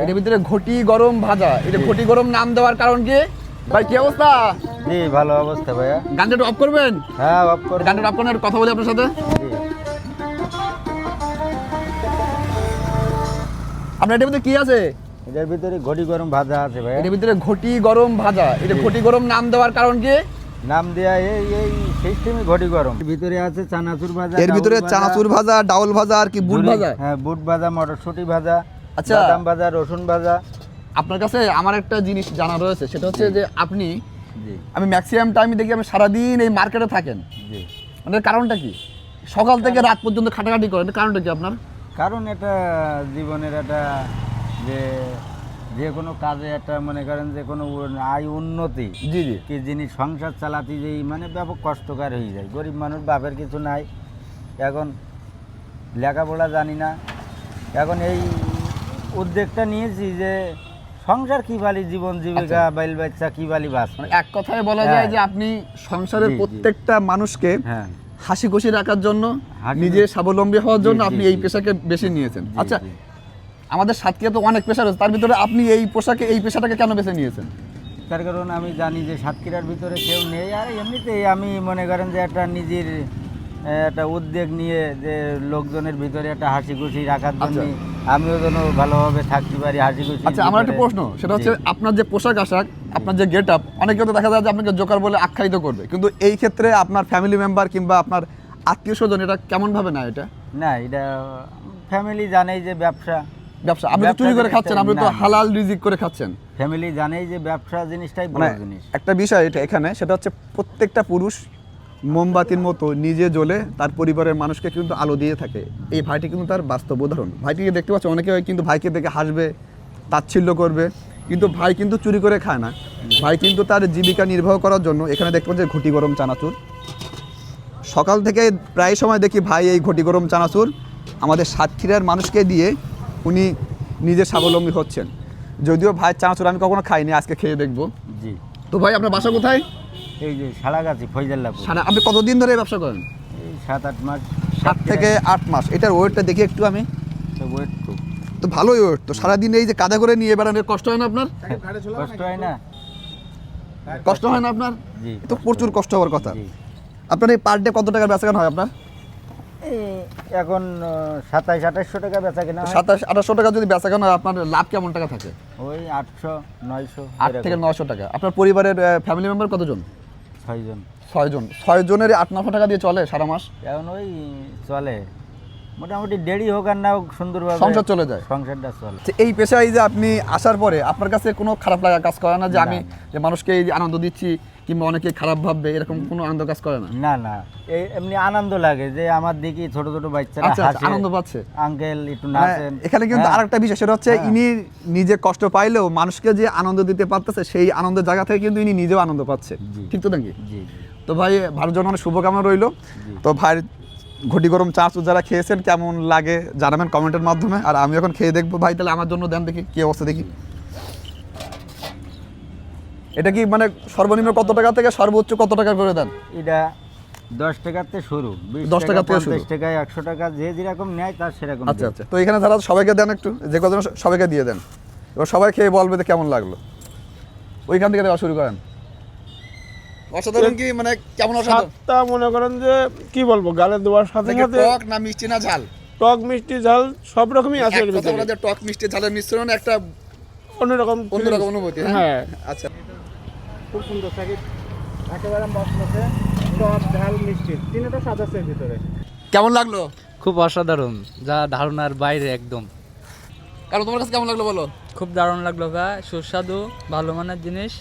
এর ভিতরে ঘটি গরম ভাজা। এটা ঘটি গরম নাম দেওয়ার কারণ কি? ভাই কি অবস্থা? জি ভালো অবস্থা ভাইয়া। গানটা একটু অফ করবেন? হ্যাঁ অফ করুন গানটা অফ কথা বলি আপনার সাথে। আপনার এটার ভিতরে কি আছে? এটার ভিতরে ঘটি গরম ভাজা আছে ভাইয়া। এটার ভিতরে ঘটি গরম ভাজা। এটা। ঘটি গরম নাম দেওয়ার কারণ কি? নাম দেয়া এই এই সিস্টেমে ঘটি গরম। ভিতরে আছে চানাচুর ভাজা এর ভিতরে ডাউল ভাজা, চানাচুর ভাজা ডাউল ভাজা আর কি বুট ভাজা? হ্যাঁ বুট ভাজা মটরশুঁটি ভাজা আচ্ছা। বাদাম ভাজা রসুন ভাজা। আপনার কাছে আমার একটা জিনিস জানা রয়েছে সেটা হচ্ছে যে আপনি আমি ম্যাক্সিমাম টাইম দেখি আমি সারাদিন এই মার্কেটে থাকেন। মানে কারণটা কি? সকাল থেকে রাত পর্যন্ত খাটাখাটি করেন কারণটা কি আপনার? কারণ এটা জীবনের একটা যে যে কোনো কাজে একটা মনে করেন যে কোনো আয় উন্নতি। জি জি। কি জিনিস সংসার চালাতে যেই মানে ব্যাপক কষ্টকর হয়ে যায়। গরিব মানুষ বাপের কিছু নাই। এখন লেখাপড়া জানি না। এখন এই উদ্যোগটা নিয়েছি যে সংসার কি বালি জীবন জীবিকা বাইল বাচ্চা কি বালি বাস? মানে এক কথায় বলা হ্যাঁ। যায় যে আপনি সংসারের। প্রত্যেকটা মানুষকে হ্যাঁ। হাসি খুশি রাখার জন্য নিজে স্বাবলম্বী হওয়ার জন্য আপনি এই পেশাকে বেছে নিয়েছেন। আচ্ছা আমাদের সাতক্ষীরা তো অনেক পেশা রয়েছে। তার ভিতরে আপনি এই পোশাকে এই পেশাটাকে কেন বেছে নিয়েছেন? তার কারণ আমি জানি যে সাতক্ষীরার ভিতরে কেউ নেই। আর এমনিতেই আমি মনে করেন যে একটা নিজের একটা উদ্যোগ নিয়ে যে লোকজনের ভিতরে একটা হাসি খুশি রাখার জন্য আমিও যেন ভালোভাবে থাকতে পারি হাসি খুশি আচ্ছা আমার একটা প্রশ্ন সেটা হচ্ছে আপনার যে পোশাক আশাক আপনার যে গেট আপ অনেকে তো দেখা যায় যে আপনাকে জোকার বলে আখ্যায়িত করবে। কিন্তু এই ক্ষেত্রে আপনার ফ্যামিলি মেম্বার কিংবা আপনার আত্মীয় স্বজন এটা কেমন ভাবে না এটা? না এটা ফ্যামিলি জানেই যে ব্যবসা। ব্যবসা আপনি তো চুরি করে খাচ্ছেন আপনি তো। হালাল রিজিক করে খাচ্ছেন। ফ্যামিলি জানেই যে ব্যবসা জিনিসটাই বড় মানে জিনিস। একটা বিষয় এটা এখানে সেটা হচ্ছে প্রত্যেকটা পুরুষ মোমবাতির মতো নিজে জ্বলে তার পরিবারের মানুষকে কিন্তু আলো দিয়ে থাকে। এই ভাইটি কিন্তু তার বাস্তব উদাহরণ। ভাইটিকে দেখতে পাচ্ছ, অনেকে কিন্তু ভাইকে দেখে হাসবে, তাচ্ছিল্য করবে, কিন্তু ভাই কিন্তু চুরি করে খায় না। ভাই কিন্তু তার জীবিকা নির্বাহ করার জন্য, এখানে দেখতে পাচ্ছি ঘটি গরম চানাচুর। সকাল থেকে প্রায় সময় দেখি ভাই এই ঘটি গরম চানাচুর। আমাদের সাতক্ষীরার মানুষকে দিয়ে উনি নিজে স্বাবলম্বী হচ্ছেন। যদিও ভাই চানাচুর আমি কখনো খাইনি, আজকে খেয়ে দেখব। জি। তো ভাই আপনার বাসা কোথায়? এই যে সারাগাছি ফৈজাল্লাপুর সারা আপনি কতদিন ধরে এই ব্যবসা করেন? এই সাত আট মাস। সাত থেকে আট মাস। এটার ওয়েটটা দেখি একটু আমি। ওয়েট খুব। তো ভালোই ওয়েট তো সারাদিন এই যে কাদা করে নিয়ে বেড়ানোর কষ্ট হয় না আপনার? কষ্ট হয় না। কষ্ট হয় না আপনার? তো প্রচুর কষ্ট হওয়ার কথা। আপনার এই পার ডে কত টাকার বেচাকেনা হয় আপনার? এখন সাতাইশ আঠাশশো টাকা বেচা কেনা সাতাশ আঠাশশো টাকা যদি বেচা কেনা আপনার লাভ কেমন টাকা থাকে? ওই আটশো নয়শো আট থেকে নশো টাকা। আপনার পরিবারের ফ্যামিলি মেম্বার কতজন? ছয়জন। ছয়জন। ছয়জনের আট নশো টাকা দিয়ে চলে সারা মাস? এখন ওই চলে। মোটামুটি দেরি হোক আর না হোক সুন্দরভাবে সংসার চলে যায়। সংসারটা চলে। এই পেশায় যে আপনি আসার পরে আপনার কাছে কোনো খারাপ লাগা কাজ করে না যে আমি যে মানুষকে এই আনন্দ দিচ্ছি কিংবা অনেকে খারাপ ভাববে এরকম কোনো আনন্দ কাজ করে না? না না। এই এমনি আনন্দ লাগে যে আমার দিকে ছোট ছোট বাচ্চারা আচ্ছা আচ্ছা, হাসে আনন্দ পাচ্ছে। আঙ্কেল একটু মানে নাচেন। এখানে কিন্তু হ্যাঁ। আরেকটা বিষয় সেটা হচ্ছে হ্যাঁ। ইনি নিজে কষ্ট পাইলেও মানুষকে যে আনন্দ দিতে পারতেছে সেই আনন্দের জায়গা থেকে কিন্তু ইনি নিজেও আনন্দ পাচ্ছে। ঠিক তো নাকি? তো ভাই ভারত জন্য অনেক শুভকামনা রইল। তো ভাই ঘটি গরম চা চু যারা খেয়েছেন কেমন লাগে জানাবেন কমেন্টের মাধ্যমে। আর আমি এখন খেয়ে দেখব ভাই তাহলে আমার জন্য দেন দেখি কি অবস্থা দেখি। এটা কি মানে সর্বনিম্ন কত টাকা থেকে সর্বোচ্চ কত টাকা করে দেন? এটা দশ টাকাতে শুরু 10 টাকা থেকে শুরু। পঞ্চাশ টাকা একশো টাকা যে যেরকম নেয় তার সেরকম আচ্ছা আচ্ছা। তো এখানে যারা সবাইকে দেন একটু যে কজন সবাইকে দিয়ে দেন। এবার সবাই খেয়ে বলবে যে কেমন লাগল। ওইখান থেকে দেওয়া শুরু করেন। অসাধারণ কি মানে কেমন অসাধারণ? মনে করেন যে কি বলব গালে দেওয়ার সাথে সাথে টক না মিষ্টি না ঝাল? টক মিষ্টি ঝাল সব রকমই আছে এর ভিতরে। টক মিষ্টি ঝালের মিশ্রণ একটা অন্যরকম অন্যরকম অনুভূতি হ্যাঁ? হ্যাঁ। আচ্ছা। খুব সুন্দর থাকে একেবারে মশলাতে টক ঝাল মিষ্টি তিনটা স্বাদ আছে এর ভিতরে। কেমন লাগল? খুব অসাধারণ যা ধারণার বাইরে একদম। কারণ তোমার কাছে কেমন লাগল বলো? খুব দারুণ লাগল ভাই সুস্বাদু ভালো মানের জিনিস।